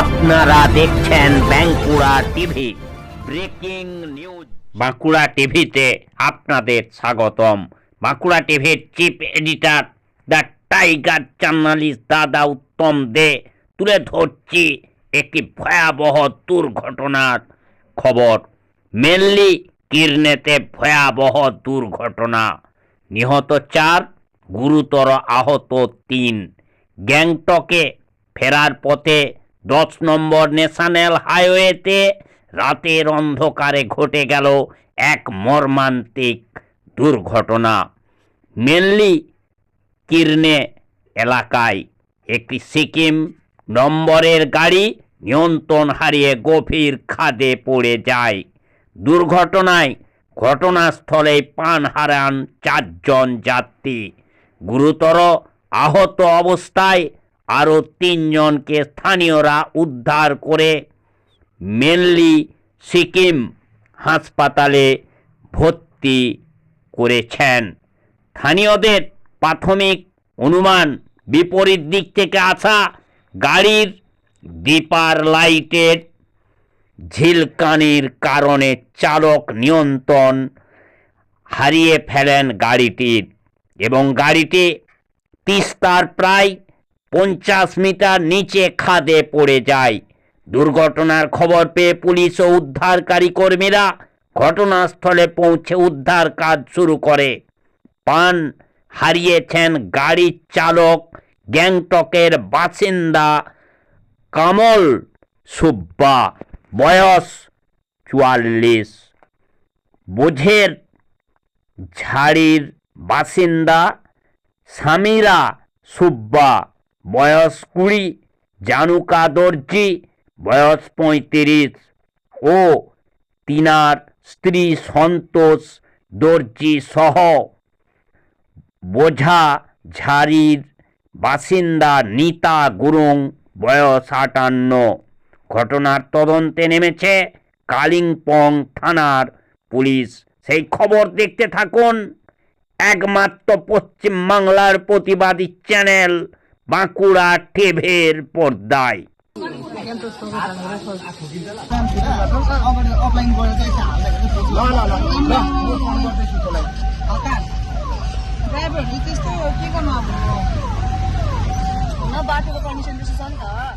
আপনারা দেখছেন Bankura TV, breaking news. Bankura টিভিতে আপনাদের স্বাগতম। বাঁকুড়া টিভির chief editor the tiger journalist দাদা উত্তম দে, তুলে ধরছি একটি ভয়াবহ দুর্ঘটনার খবর। মেনলি কিরনেতে ভয়াবহ দুর্ঘটনা। নিহত চার, গুরুতর আহত তিন। গ্যাংটকে ফেরার পথে দশ নম্বর ন্যাশনাল হাইওয়েতে রাতের অন্ধকারে ঘটে গেল এক মর্মান্তিক দুর্ঘটনা। মেনলি কিরনে এলাকায় একটি সিকিম নম্বরের গাড়ি নিয়ন্ত্রণ হারিয়ে গভীর খাদে পড়ে যায়। দুর্ঘটনায় ঘটনাস্থলে প্রাণ হারান চারজন যাত্রী। গুরুতর আহত অবস্থায় আরও তিনজনকে স্থানীয়রা উদ্ধার করে মেনলি সিকিম হাসপাতালে ভর্তি করেছেন। স্থানীয়দের প্রাথমিক অনুমান, বিপরীত দিক থেকে আসা গাড়ির ডিপার লাইটের ঝিলকানির কারণে চালক নিয়ন্ত্রণ হারিয়ে ফেলেন গাড়িটির এবং গাড়িটি তিস্তার প্রায় পঞ্চাশ মিটার নিচে খাদে পড়ে যায়। দুর্ঘটনার খবর পেয়ে পুলিশ ও উদ্ধারকারী কর্মীরা ঘটনাস্থলে পৌঁছে উদ্ধার কাজ শুরু করে। পান হারিয়েছেন গাড়ির চালক, গ্যাংটকের বাসিন্দা কামল সুব্বা, বয়স চুয়াল্লিশ। বোঝের ঝাড়ির বাসিন্দা সামিরা সুব্বা বয়স কুড়ি জানুকা দর্জি বয়স পঁয়ত্রিশ। ও, তিনার স্ত্রী সন্তোষ দর্জি সহ। বোঝা ঝাড়ির বাসিন্দা নিতা গুরুং, বয়স আটান্ন। ঘটনার তদন্তে নেমেছে কালিম্পং থানার পুলিশ। সেই খবর দেখতে থাকুন। একমাত্র পশ্চিম বাংলার প্রতিবাদী চ্যানেল বাঁকুড়া টিভির পর্দায় अफलाइन गरेर चाहिँ यसो हाल्दाखेरि ल ल ल ल फोन गर्दैछु तँलाई हल्का ड्राइभरहरूले त्यस्तो के गर्नु अब न बाटोको कन्डिसन त्यस्तो छ नि त